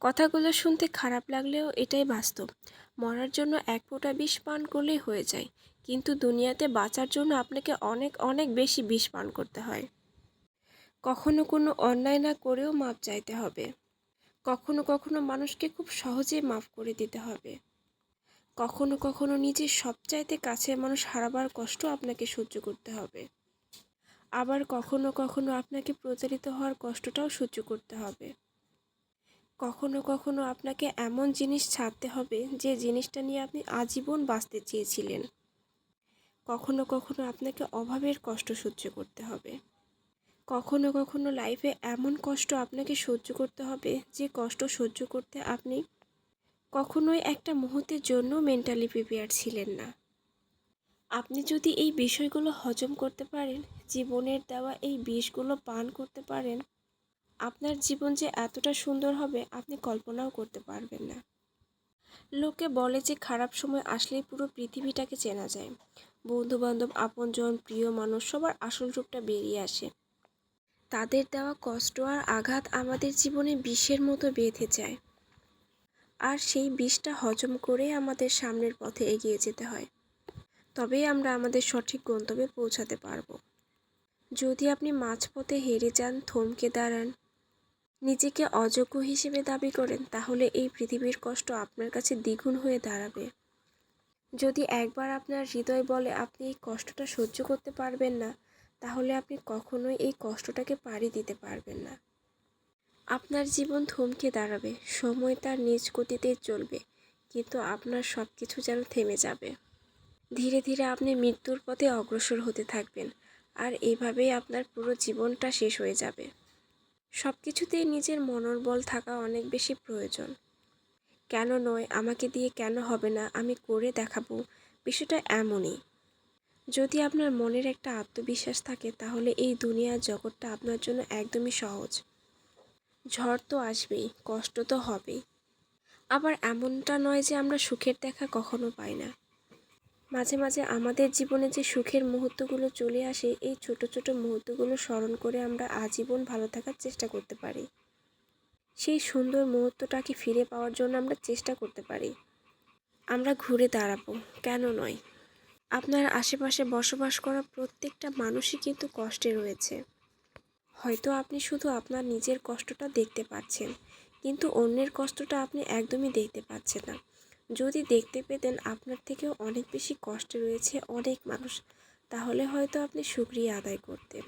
কথাগুলো শুনতে খারাপ লাগলেও এটাই বাস্তব। মরার জন্য এক ফোঁটা বিষ পান করলেই হয়ে যায়। কিন্তু দুনিয়াতে বাঁচার জন্য আপনাকে অনেক অনেক বেশি বিষ পান করতে হয়। কখনো কোনো অন্যায় না করেও মাপ চাইতে হবে। কখনো কখনো মানুষকে খুব সহজেই মাফ করে দিতে হবে। কখনো কখনো নিজের সবচাইতে কাছের মানুষ হারাবার কষ্ট আপনাকে সহ্য করতে হবে। আবার কখনো কখনো আপনাকে প্রতারিত হওয়ার কষ্টটাও সহ্য করতে হবে। কখনো কখনো আপনাকে এমন জিনিস ছাড়তে হবে যে জিনিসটা নিয়ে আপনি আজীবন বাঁচতে চেয়েছিলেন। কখনো কখনো আপনাকে অভাবের কষ্ট সহ্য করতে হবে। কখনো কখনো লাইফে এমন কষ্ট আপনাকে সহ্য করতে হবে যে কষ্ট সহ্য করতে আপনি কখনোই একটা মুহূর্তের জন্য মেন্টালি প্রিপেয়ার ছিলেন না। আপনি যদি এই বিষয়গুলো হজম করতে পারেন, জীবনের দেওয়া এই বিষগুলো পান করতে পারেন আপনার জীবন যে এতটা সুন্দর হবে, আপনি কল্পনাও করতে পারবেন না। লোকে বলে যে খারাপ সময় আসলেই পুরো পৃথিবীটাকে চেনা যায়। বন্ধু বান্ধব আপনজন, প্রিয় মানুষ, সবার আসল রূপটা বেরিয়ে আসে। তাদের দেওয়া কষ্ট আর আঘাত আমাদের জীবনে বিষের মতো বেঁধে যায়। আর সেই বিষটা হজম করে আমাদের সামনের পথে এগিয়ে যেতে হয়। তবেই আমরা আমাদের সঠিক গন্তব্যে পৌঁছাতে পারব। যদি আপনি মাঝপথে হেরে যান, থমকে দাঁড়ান নিজেকে অযোগ্য হিসেবে দাবি করেন, তাহলে এই পৃথিবীর কষ্ট আপনার কাছে দ্বিগুণ হয়ে দাঁড়াবে। যদি একবার আপনার হৃদয় বলে, আপনি এই কষ্টটা সহ্য করতে পারবেন না, তাহলে আপনি কখনোই এই কষ্টটাকে পাড়ি দিতে পারবেন না। আপনার জীবন থমকে দাঁড়াবে, সময় তার নিজ গতিতেই চলবে, কিন্তু আপনার সব কিছু যেন থেমে যাবে। ধীরে ধীরে আপনি মৃত্যুর পথে অগ্রসর হতে থাকবেন, আর এইভাবেই আপনার পুরো জীবনটা শেষ হয়ে যাবে। সব কিছুতেই নিজের মনোবল থাকা অনেক বেশি প্রয়োজন। কেন নয়, আমাকে দিয়ে কেন হবে না, আমি করে দেখাবো। বিষয়টা এমনই। যদি আপনার মনের একটা আত্মবিশ্বাস থাকে, তাহলে এই দুনিয়ার জগৎটা আপনার জন্য একদমই সহজ। ঝড় তো আসবেই, কষ্ট তো হবেই। আবার এমনটা নয় যে আমরা সুখের দেখা কখনো পাই না। মাঝে মাঝে আমাদের জীবনে যে সুখের মুহূর্তগুলো চলে আসে, এই ছোট ছোট মুহূর্তগুলো স্মরণ করে আমরা আজীবন ভালো থাকার চেষ্টা করতে পারি। সেই সুন্দর মুহূর্তটাকে ফিরে পাওয়ার জন্য আমরা চেষ্টা করতে পারি। আমরা ঘুরে দাঁড়াবো, কেন নয়? আপনার আশেপাশে বসবাস করা প্রত্যেকটা মানুষই কিন্তু কষ্টে রয়েছে। হয়তো আপনি শুধু আপনার নিজের কষ্টটা দেখতে পাচ্ছেন, কিন্তু অন্যের কষ্টটা আপনি একদমই দেখতে পাচ্ছেন না। যদি দেখতে পেতেন আপনার থেকেও অনেক বেশি কষ্টে রয়েছে অনেক মানুষ, তাহলে হয়তো আপনি সুক্রিয়া আদায় করতেন।